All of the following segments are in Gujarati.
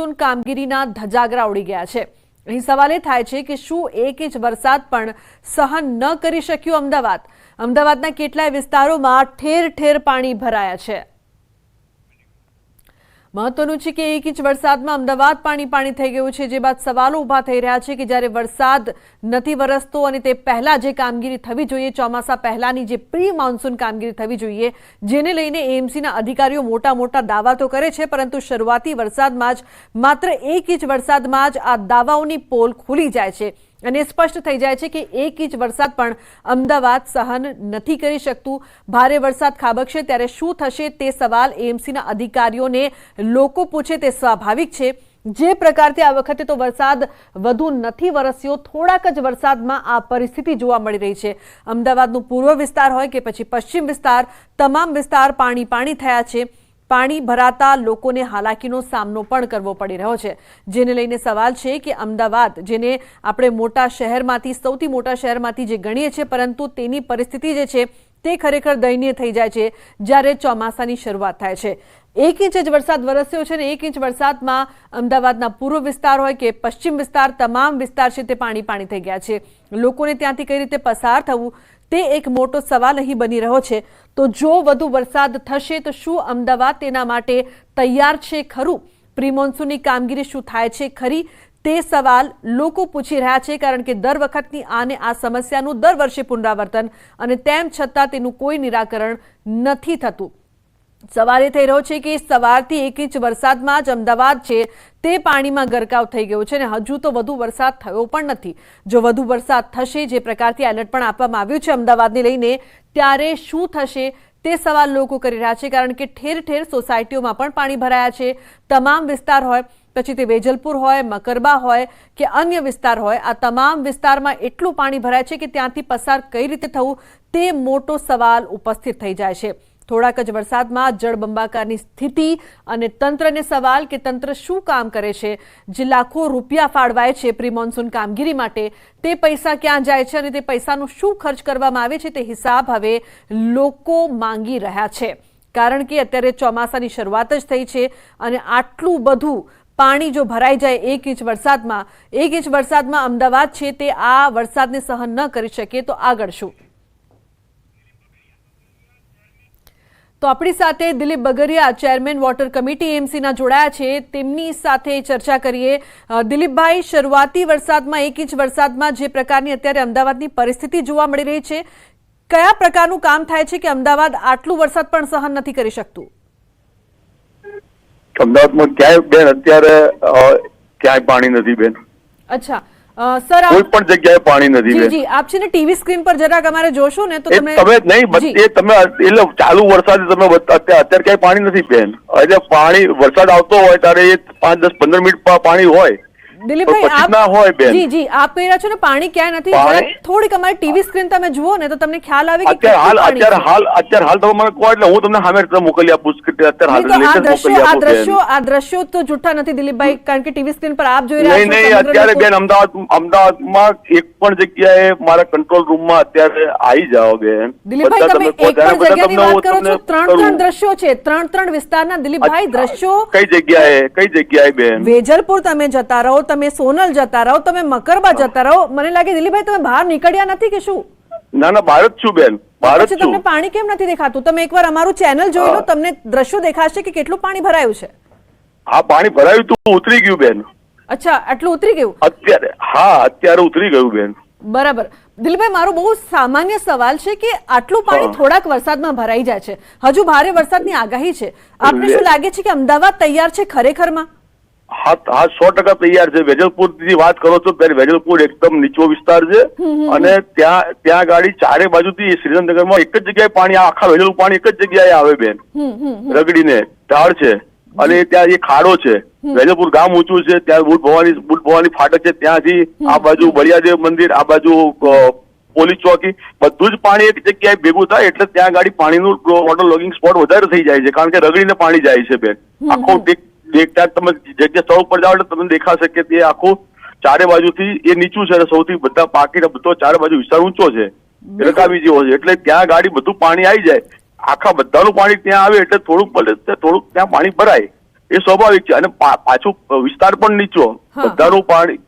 મોન્સૂન કામગીરીના ધજાગરા ઉડી ગયા છે. અહીં સવાલ એ થાય છે કે શું એક ઇંચ વરસાદ પણ સહન ન કરી શક્યું અમદાવાદ? અમદાવાદના કેટલાય વિસ્તારોમાં ઠેર ઠેર પાણી ભરાયા છે. મહત્વનું છે કે એક ઇંચ વરસાદમાં અમદાવાદ પાણી પાણી થઈ ગયું છે. જે બાદ સવાલો ઊભા થઈ રહ્યા છે કે જ્યારે વરસાદ નથી વરસતો અને તે પહેલા જે કામગીરી થવી જોઈએ, ચોમાસા પહેલાની જે પ્રી મોન્સૂન કામગીરી થવી જોઈએ, જેને લઈને એએમસીના અધિકારીઓ મોટા મોટા દાવા તો કરે છે, પરંતુ શરૂઆતી વરસાદમાં જ માત્ર એક ઇંચ વરસાદમાં જ આ દાવાઓની પોલ ખુલી જાય છે. અને સ્પષ્ટ થઈ જાય છે કે એક ઇંચ વરસાદ પણ અમદાવાદ સહન નથી કરી શકતું. ભારે વરસાદ ખાબકશે, ત્યારે શું થશે તે સવાલ એએમસીના અધિકારીઓને લોકો પૂછે તે સ્વાભાવિક છે. જે પ્રકારથી આ વખતે તો વરસાદ વધુ નથી વરસ્યો, થોડાક જ વરસાદમાં આ પરિસ્થિતિ જોવા મળી રહી છે. અમદાવાદનું પૂર્વ વિસ્તાર હોય કે પછી પશ્ચિમ વિસ્તાર, તમામ વિસ્તાર પાણી પાણી થયા છે. પાણી ભરાતા લોકોને હાલાકીનો સામનો પણ કરવો પડી રહ્યો છે. જેને લઈને સવાલ છે કે અમદાવાદ, જેને આપણે મોટા શહેરમાંથી, સૌથી મોટા શહેરમાંથી જે ગણીએ છીએ, પરંતુ તેની પરિસ્થિતિ જે છે તે ખરેખર દયનીય થઈ જાય છે, જ્યારે ચોમાસાની શરૂઆત થાય છે. એક ઇંચ જ વરસાદ વરસ્યો છે ને એક ઇંચ વરસાદમાં અમદાવાદના પૂર્વ વિસ્તાર હોય કે પશ્ચિમ વિસ્તાર, તમામ વિસ્તાર છે તે પાણી પાણી થઈ ગયા છે. લોકોને ત્યાંથી કઈ રીતે પસાર થવું? તે એક મોટો સવાલ અહીં બની રહ્યો છે. તો જો વધુ વરસાદ થશે તો શું અમદાવાદ તેના માટે તૈયાર છે ખરું? પ્રી મોન્સૂનની કામગીરી શું થાય છે ખરી? તે સવાલ લોકો પૂછી રહ્યા છે કારણ કે દર વખતની આને આ સમસ્યાનું દર વર્ષે પુનરાવર્તન અને તેમ છતાં તેનું કોઈ નિરાકરણ નથી થતું. સવાલ એ થઈ રહ્યો છે કે સવારથી એક ઇંચ વરસાદમાં જ અમદાવાદ છે તે પાણીમાં ગરકાવ થઈ ગયો છે અને હજુ તો વધુ વરસાદ થયો પણ નથી. જો વધુ વરસાદ થશે, જે પ્રકારથી એલર્ટ પણ આપવામાં આવ્યું છે અમદાવાદને લઈને, ત્યારે શું થશે તે સવાલ લોકો કરી રહ્યા છે, કારણ કે ઠેર ઠેર સોસાયટીઓમાં પણ પાણી ભરાયા છે. તમામ વિસ્તાર હોય, પછી તે વેજલપુર હોય, મકરબા હોય કે અન્ય વિસ્તાર હોય, આ તમામ વિસ્તારમાં એટલું પાણી ભરાય છે કે ત્યાંથી પસાર કઈ રીતે થવું તે મોટો સવાલ ઉપસ્થિત થઈ જાય છે. થોડાક જ વરસાદમાં જળબંબાકારની સ્થિતિ અને તંત્રને સવાલ કે તંત્ર શું કામ કરે છે? જે લાખો રૂપિયા ફાળવાય છે પ્રી મોન્સૂન કામગીરી માટે, તે પૈસા ક્યાં જાય છે અને તે પૈસાનું શું ખર્ચ કરવામાં આવે છે તે હિસાબ હવે લોકો માંગી રહ્યા છે. કારણ કે અત્યારે ચોમાસાની શરૂઆત જ થઈ છે અને આટલું બધું પાણી જો ભરાઈ જાય એક ઇંચ વરસાદમાં, એક ઇંચ વરસાદમાં અમદાવાદ છે તે આ વરસાદને સહન ન કરી શકે તો આગળ શું? તો આપણી સાથે Dilip Bagaria chairman water committee એમસીના જોડાયા છે. તેમની સાથે ચર્ચા કરીએ. દિલીપભાઈ શરૂઆતી વરસાદમાં એક ઇંચ વરસાદમાં જે પ્રકારની અત્યારે અમદાવાદની પરિસ્થિતિ જોવા મળી રહી છે કયા પ્રકારનું કામ થાય છે કે અમદાવાદ આટલું વરસાદ પણ સહન નથી કરી શકતું? અમદાવાદમાં ક્યાંય બેન અત્યારે ક્યાંય પાણી નથી બેન. અચ્છા. સર કોઈ પણ જગ્યાએ પાણી નથી જી જી આપ છે ને ટીવી સ્ક્રીન પર જરાક અમારે જોશો ને તો તમે તમે નહીં એ તમે એટલે ચાલુ વરસાદ તમે અત્યારે અત્યારે ક્યાંય પાણી નથી બેન. એટલે પાણી વરસાદ આવતો હોય ત્યારે એ પાંચ દસ પંદર મિનિટ પાણી હોય. દિલીપભાઈ ના હોય બેન. જી જી આપ કહી રહ્યા છો ને પાણી ક્યાં નથી? જરા થોડીક અમારી ટીવી સ્ક્રીન તમે જુઓ ને તો તમને ખ્યાલ આવે કે અત્યારે હાલ અત્યારે હાલ અત્યારે હાલ તમે મને કહો એટલે હું તમને સામે મોકલી આપું સ્ક્રીન અત્યારે હાલ દ્રશ્યો મોકલી આપું આ દ્રશ્યો આ દ્રશ્યો તો જૂઠા નથી દિલીપભાઈ કારણ કે ટીવી સ્ક્રીન પર આપ જોઈ રહ્યા છો નહીં અત્યારે બેન અમદાવાદ અમદાવાદમાં એક પણ જગ્યાએ મારા કંટ્રોલ રૂમમાં અત્યારે આવી જાઓ બેન. દિલીપભાઈ તમે એક પણ જગ્યાની વાત કરો છો ત્રણ ત્રણ દ્રશ્યો છે ત્રણ ત્રણ વિસ્તારના દિલીપભાઈ દ્રશ્યો કઈ જગ્યાએ કઈ જગ્યાએ બેન? વેજલપુર તમે જતા રહો તમે સોનલ જતા રહો તમે મકરબા જતા રહો મને લાગે દિલીપભાઈ તમે બહાર નીકળ્યા નથી કે શું? ના ના ભારત છું બેન ભારત છું તમને પાણી કેમ નથી દેખાતું? તમે એકવાર અમારું ચેનલ જોઈ લો તમને દ્રશ્યો દેખાશે કે કેટલું પાણી ભરાયું છે. હા પાણી ભરાયું તો ઉતરી ગયું બેન. અચ્છા આટલું ઉતરી ગયું? અત્યારે હા અત્યારે ઉતરી ગયું બેન. બરાબર. દિલભાઈ મારો બહુ સામાન્ય સવાલ છે કે આટલું પાણી થોડાક વરસાદમાં ભરાઈ જાય છે. હજુ ભારે વરસાદની આગાહી છે. આપને શું લાગે છે કે અમદાવાદ તૈયાર છે ખરેખરમાં? હા સો ટકા તૈયાર છે. વેજલપુરથી વાત કરો છો ત્યારે વેજલપુર એકદમ નીચો વિસ્તાર છે. અને ત્યાં ત્યાં ગાડી ચારે બાજુથી શ્રીનગરમાં એક જ જગ્યાએ પાણી આખા વેજલપુર પાણી એક જ જગ્યાએ આવે બેન. રગડીને. ઢાળ છે. અને ત્યાં એ ખાડો છે. વેજલપુર ગામ ઊંચું છે. ત્યાં બુટ ભવાની બુટ ભવાની ફાટક છે. ત્યાંથી આ બાજુ બળિયાદેવ મંદિર આ બાજુ પોલીસ ચોકી. બધું જ પાણી એક જગ્યાએ ભેગું થાય એટલે ત્યાં ગાડી પાણીનું વોટર લોગિંગ સ્પોટ વધારે થઈ જાય છે. કારણ કે રગડીને પાણી જાય છે બેન. આખો દેખ દેખતા જ જે જગ્યા સ્થળ ઉપર જાઓ એટલે તમને દેખાશે કે તે આખું ચારે બાજુથી એ નીચું છે અને સૌથી બધા બાકીના બધો ચારે બાજુ વિસ્તાર ઊંચો છે. રકાબી જેવો છે. એટલે ત્યાં ગાડી બધું પાણી આવી જાય. આખા બધાનું પાણી ત્યાં આવે એટલે થોડુંક ભલે થોડુંક ત્યાં પાણી ભરાય. એ સ્વાભાવિક છે. અને પાછું વિસ્તાર પણ નીચો. બધાનું પાણી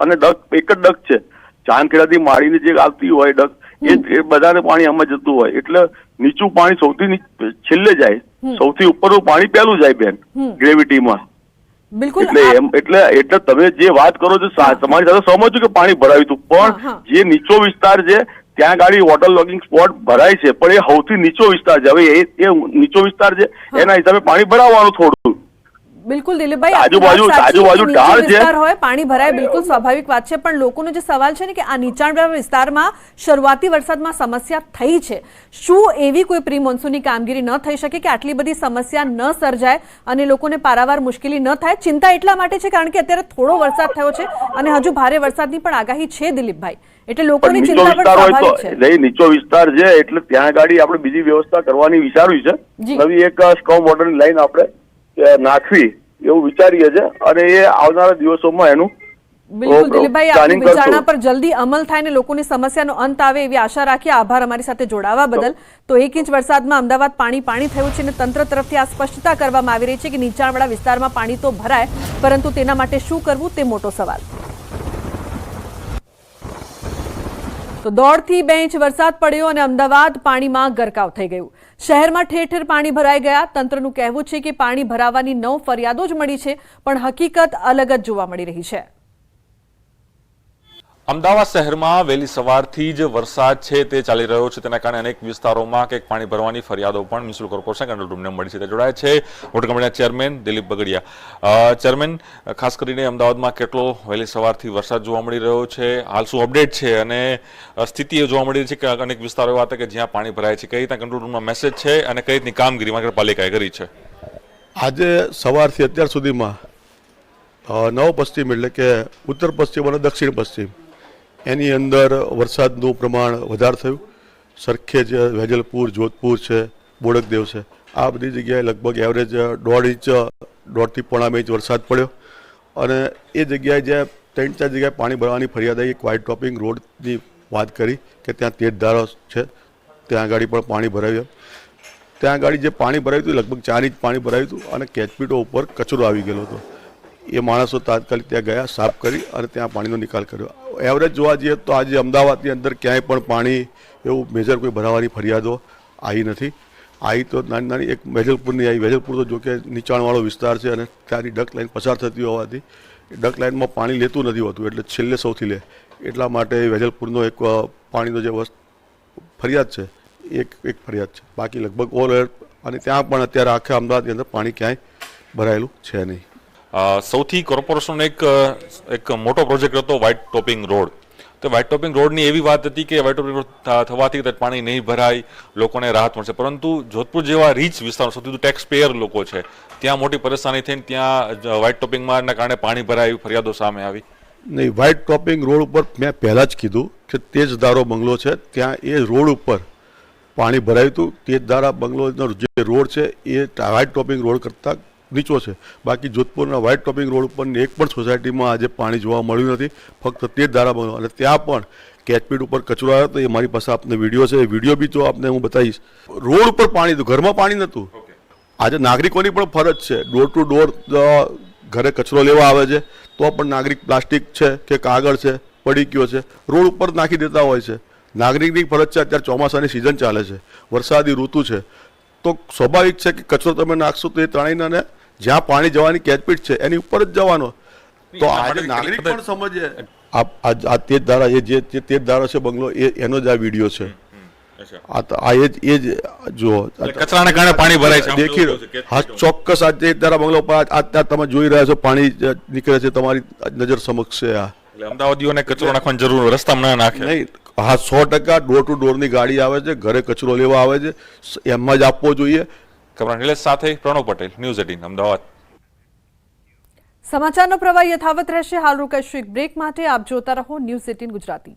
અને ડક એક જ ડક છે. ચાંદખેડાથી માળીને જે આવતી હોય ડક એ એ બધાને પાણી આમાં જતું હોય. એટલે નીચું પાણી સૌથી છેલ્લે જાય સૌથી ઉપરનું પાણી પહેલું જાય બેન. ગ્રેવિટીમાં. બિલકુલ એટલે એમ એટલે એટલે તમે જે વાત કરો છો તમારી સાથે સમજ કે પાણી ભરાયું હતું પણ જે નીચો વિસ્તાર છે ત્યાં ગાડી વોટર લોગિંગ સ્પોટ ભરાય છે પણ એ સૌથી નીચો વિસ્તાર છે. હવે એ એ નીચો વિસ્તાર છે એના હિસાબે પાણી ભરાવવાનું થોડું. બિલકુલ દિલીપભાઈ આજુબાજુ- આજુબાજુ ઢાળ છે. હોય પાણી ભરાય બિલકુલ સ્વાભાવિક વાત છે. પણ લોકોનો જે સવાલ છે ને કે આ નીચાણવાળા વિસ્તારમાં શરૂઆતી વરસાદમાં સમસ્યા થઈ છે. શું એવી કોઈ પ્રી મોન્સૂનની કામગીરી ન થઈ શકે કે આટલી બધી સમસ્યા ન સર્જાય અને લોકોને પારાવાર મુશ્કેલી ન થાય? ચિંતા એટલા માટે છે કારણ કે અત્યારે થોડો વરસાદ થયો છે અને હજુ ભારે વરસાદની પણ આગાહી છે દિલીપભાઈ એટલે લોકોની ચિંતા પણ સ્વાભાવિક છે. નહીં નીચો વિસ્તાર છે એટલે ત્યાં ગાડી આપણે બીજી વ્યવસ્થા કરવાની વિચાર્યું છે. નવી એક સ્ટોમ વોટરની લાઈન આપણે નાખવી એવું વિચારીએ છે અને એ આવનારા દિવસોમાં એનું બિલકુલ દિલીપભાઈ આપની વિચારણા પર જલ્દી અમલ થાય ને લોકોની સમસ્યાનો અંત આવે એવી આશા રાખીએ આભાર અમારી સાથે જોડાવા બદલ. તો એક ઇંચ વરસાદમાં અમદાવાદ પાણી પાણી થયું છે અને તંત્ર તરફથી આ સ્પષ્ટતા કરવામાં આવી રહી છે કે નીચાણવાળા વિસ્તારમાં પાણી તો ભરાય પરંતુ તેના માટે શું કરવું તે મોટો સવાલ. તો દોઢથી બે ઇંચ વરસાદ પડ્યો અને અમદાવાદ પાણીમાં ગરકાવ થઈ ગયું. શહેરમાં ઠેર ઠેર પાણી ભરાઈ ગયા. તંત્રનું કહેવું છે કે પાણી ભરાવાની નવ ફરિયાદો જ મળી છે, પણ હકીકત અલગ જ જોવા મળી રહી છે. અમદાવાદ શહેરમાં વહેલી સવારથી જ વરસાદ છે તે ચાલી રહ્યો છે. તેના કારણે અનેક વિસ્તારોમાં કંઈક પાણી ભરવાની ફરિયાદો પણ મ્યુનિસિપલ કોર્પોરેશન કંટ્રોલ રૂમને મળી છે. તે જોડાય છે વોટર કંપનીના ચેરમેન દિલીપ બગડિયા. ચેરમેન, ખાસ કરીને અમદાવાદમાં કેટલો વહેલી સવારથી વરસાદ જોવા મળી રહ્યો છે? હાલ શું અપડેટ છે? અને સ્થિતિ જોવા મળી રહી છે કે અનેક વિસ્તારો એવા હતા કે જ્યાં પાણી ભરાય છે. કઈ રીતના કંટ્રોલ રૂમમાં મેસેજ છે અને કઈ રીતની કામગીરી નગરપાલિકાએ કરી છે? આજે સવારથી અત્યાર સુધીમાં નવ પશ્ચિમ એટલે કે ઉત્તર પશ્ચિમ અને દક્ષિણ પશ્ચિમ એની અંદર વરસાદનું પ્રમાણ વધારે થયું. સરખેજ વેજલપુર, જોધપુર છે, બોડકદેવ છે. આ બધી જગ્યાએ લગભગ એવરેજ દોઢ ઇંચ, દોઢથી પોણા ઇંચ વરસાદ પડ્યો. અને એ જગ્યાએ જે ત્રણ ચાર જગ્યાએ પાણી ભરવાની ફરિયાદ આવી ક્વાઇટ ટોપિંગ રોડની વાત કરી કે ત્યાં તેજ ધારો છે, ત્યાં આગળ પણ પાણી ભરાયું ત્યાં આગળ જે પાણી ભરાયું હતું, લગભગ ચાર ઇંચ પાણી ભરાયું હતું અને કેચપીટો ઉપર કચરો આવી ગયેલો હતો. એ માણસો તાત્કાલિક ત્યાં ગયા, સાફ કરી અને ત્યાં પાણીનો નિકાલ કર્યો. એવરેજ જોવા જઈએ તો આજે અમદાવાદની અંદર ક્યાંય પણ પાણી એવું મેજર કોઈ ભરાવાની ફરિયાદો આવી નથી. આવી તો નાની નાની એક વેજલપુરની આવી, વેજલપુર તો જોકે નીચાણવાળો વિસ્તાર છે અને ત્યાંની ડક લાઇન પસાર થતી હોવાથી ડક લાઇનમાં પાણી લેતું નથી હોતું, એટલે છેલ્લે સૌથી લે. એટલા માટે વેજલપુરનો એક પાણીનો જે વસ્ત ફરિયાદ છે, એક એક ફરિયાદ છે. બાકી લગભગ ઓલ અને ત્યાં પણ અત્યારે આખા અમદાવાદની અંદર પાણી ક્યાંય ભરાયેલું છે નહીં. સૌથી કોર્પોરેશનનો એક એક મોટો પ્રોજેક્ટ હતો વ્હાઇટ ટોપિંગ રોડ તો વ્હાઇટ ટોપિંગ રોડની એવી વાત હતી કે વ્હાઇટ ટોપિંગ રોડ થવાથી પાણી નહીં ભરાય, લોકોને રાહત મળશે. પરંતુ જોધપુર જેવા રીચ વિસ્તાર, સૌથી વધુ ટેક્સ પેયર લોકો છે, ત્યાં મોટી પરેશાની થઈને ત્યાં વ્હાઇટ ટોપિંગમાં કારણે પાણી ભરાય ફરિયાદો સામે આવી. નહીં વ્હાઇટ ટોપિંગ રોડ ઉપર મેં પહેલાં જ કીધું કે તેજધારો બંગલો છે, ત્યાં એ રોડ ઉપર પાણી ભરાયું હતું. તેજધારા બંગલોનો જે રોડ છે, એ વ્હાઇટ ટોપિંગ રોડ કરતાં નીચો છે. બાકી જોધપુરના વ્હાઇટ ટોપિંગ રોડ ઉપરની એક પણ સોસાયટીમાં આજે પાણી જોવા મળ્યું નથી. ફક્ત તે જ બંગલો અને ત્યાં પણ કેચપીટ ઉપર કચરો આવ્યો તો એ મારી પાસે આપને વીડિયો છે. એ વીડિયો બી જો આપને હું બતાવીશ. રોડ ઉપર પાણી હતું ઘરમાં પાણી નહોતું. આજે નાગરિકોની પણ ફરજ છે. ડોર ટુ ડોર ઘરે કચરો લેવા આવે છે. તો પણ નાગરિક પ્લાસ્ટિક છે કે કાગળ છે પડી ગયો છે રોડ ઉપર નાખી દેતા હોય છે. નાગરિકની ફરજ છે. અત્યારે ચોમાસાની સિઝન ચાલે છે. વરસાદી ઋતુ છે. તો સ્વાભાવિક છે કે કચરો તમે નાખશો તો એ ત્રણેયના ને જ્યાં પાણી જવાની કેચપીટ છે એની ઉપર જ જવાનો. તો આજે નાગરિક પણ સમજે આ તેજ ધારા એ જે તેજ ધારો છે બંગલો એ એનો જ આ વીડિયો છે. આ એ જ એ જ જુઓ. કચરાના કારણે પાણી ભરાય છે દેખી હા ચોક્કસ આ બંગલા આ તમે જોઈ રહ્યા છો પાણી નીકળે છે તમારી નજર સમક્ષ છે આ. એટલે અમદાવાદીઓને કચરો નાખવાની જરૂર રસ્તામાં ના નાખે. નહીં હા સો ટકા ડોર ટુ ડોરની ગાડી આવે છે ઘરે કચરો લેવા આવે છે એમાં જ આપવો જોઈએ. નિલેશ સાથે પ્રણવ પટેલ ન્યૂઝ એટીન અમદાવાદ. સમાચારનો પ્રવાહ યથાવત રહેશે. હાલ રોકાઈશું એક બ્રેક માટે. આપ જોતા રહો news eighteen Gujarati.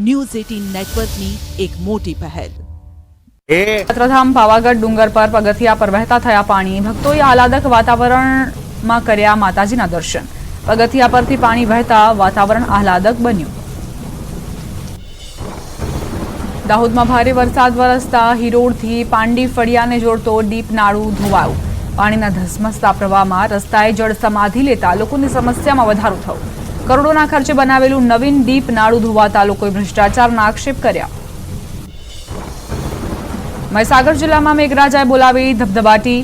News eighteen નેટવર્કની એક મોટી પહેલ. યાત્રાધામ પાવાગઢ ડુંગર પર પગથિયા પર વહેતા થયા પાણી. ભક્તોએ આહલાદક વાતાવરણમાં કર્યા માતાજીના દર્શન. પગથિયા પરથી પાણી વહેતા વાતાવરણ આહલાદક બન્યું. દાહોદમાં ભારે વરસાદ વરસતા હિરોડથી પાંડી ફળિયાને જોડતો ડીપ નાળું ધોવાયું. પાણીના ધસમસતા પ્રવાહમાં રસ્તાએ જળ સમાધિ લેતા લોકોની સમસ્યામાં વધારો થયો. કરોડોના ખર્ચે બનાવેલું નવીન ડીપ નાળું ધોવાતા લોકોએ ભ્રષ્ટાચારના આક્ષેપ કર્યા. મહીસાગર જિલ્લામાં મેઘરાજાએ બોલાવી ધબધબાટી.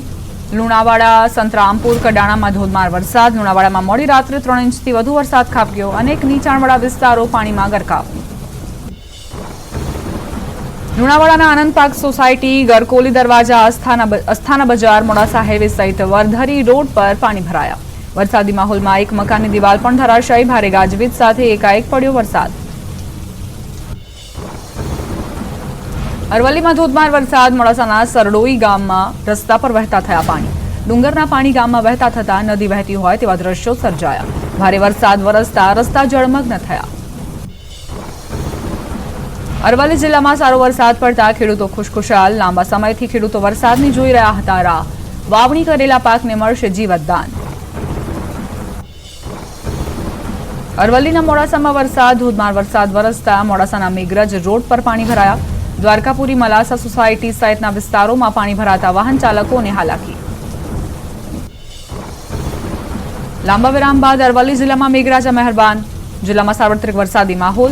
લુણાવાડા, સંતરામપુર, કડાણામાં ધોધમાર વરસાદ. લુણાવાડામાં મોડી રાત્રે ત્રણ ઇંચથી વધુ વરસાદ ખાબક્યો. અનેક નીચાણવાળા વિસ્તારો પાણીમાં ગરકાવ. લુણાવાડાના આનંદ પાર્ક સોસાયટી, ગરકોલી દરવાજા, અસ્થાના અસ્થાના બજાર, મોડાસા હાઈવે સહિત વરધરી રોડ પર પાણી ભરાયા. વરસાદી માહોલમાં એક મકાનની દિવાલ પણ ધરાશાયી. ભારે ગાજવીજ સાથે એકાએક પડ્યો વરસાદ. અરવલ્લીમાં ધોધમાર વરસાદ. મોડાસાના સરડોઈ ગામમાં રસ્તા પર વહેતા થયા પાણી. ડુંગરના પાણી ગામમાં વહેતા થતા નદી વહેતી હોય તેવા દ્રશ્યો સર્જાયા. ભારે વરસાદ વરસતા રસ્તા જળમગ્ન થયા. અરવલ્લી જિલ્લામાં સારો વરસાદ પડતા ખેડૂતો ખુશખુશાલ. લાંબા સમયથી ખેડૂતો વરસાદની જોઈ રહ્યા હતા. રાહ. વાવણી કરેલા પાકને મળશે જીવતદાન. અરવલ્લીના મોડાસામાં વરસાદ, ધોધમાર વરસાદ વરસતા મોડાસાના મેઘરજ રોડ પર પાણી ભરાયા. દ્વારકાપુરી મલાસા સોસાયટી સહિતના વિસ્તારોમાં પાણી ભરાતા વાહન ચાલકોને હાલાકી. લાંબા વિરામ બાદ અરવલ્લી જિલ્લામાં મેઘરાજા મહેરબાન. જિલ્લામાં સાર્વત્રિક વરસાદી માહોલ.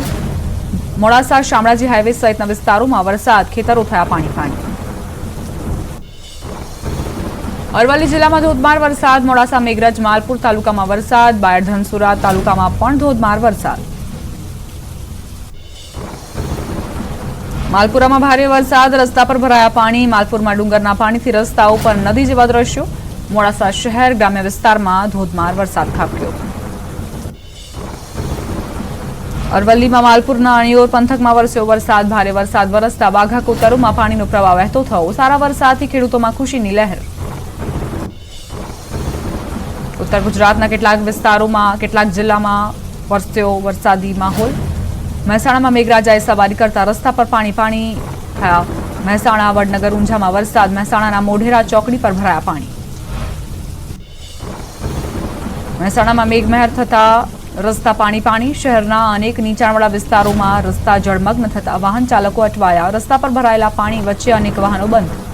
મોડાસા, શામળાજી હાઈવે સહિતના વિસ્તારોમાં વરસાદ, ખેતરો થયા પાણી પાણી અરવલ્લી જિલ્લામાં ધોધમાર વરસાદ, મોડાસા, મેઘરજ, માલપુર તાલુકામાં વરસાદ બાયડ ધનસુરા તાલુકામાં પણ ધોધમાર વરસાદ. માલપુરામાં ભારે વરસાદ, રસ્તા પર ભરાયા પાણી, માલપુરમાં ડુંગરના પાણીથી રસ્તાઓ પર નદી જેવા દ્રશ્યો. મોડાસા શહેર ગ્રામ્ય વિસ્તારમાં ધોધમાર વરસાદ ખાબક્યો. અરવલ્લીમાં માલપુરના અણિયોર પંથકમાં વરસ્યો વરસાદ, ભારે વરસાદ, વરસતા વાઘા કોતરોમાં પાણીનો પ્રવાહ વહેતો થયો. સારા વરસાદથી ખેડૂતોમાં ખુશીની લહેર. ઉત્તર ગુજરાતના કેટલાક વિસ્તારોમાં, કેટલાક જિલ્લામાં વરસ્યો વરસાદી માહોલ. મહેસાણામાં મેઘરાજાએ સવારી કરતા રસ્તા પર પાણી પાણી થયા. મહેસાણા, વડનગર, ઊંઝામાં વરસાદ. મહેસાણાના મોઢેરા ચોકડી પર ભરાયા પાણી. મહેસાણામાં મેઘમહેર થતા રસ્તા પાણી પાણી. શહેરના અનેક નીચાણવાળા વિસ્તારોમાં રસ્તા જળમગ્ન થતા વાહન ચાલકો અટવાયા. રસ્તા પર ભરાયેલા પાણી વચ્ચે અનેક વાહનો બંધ.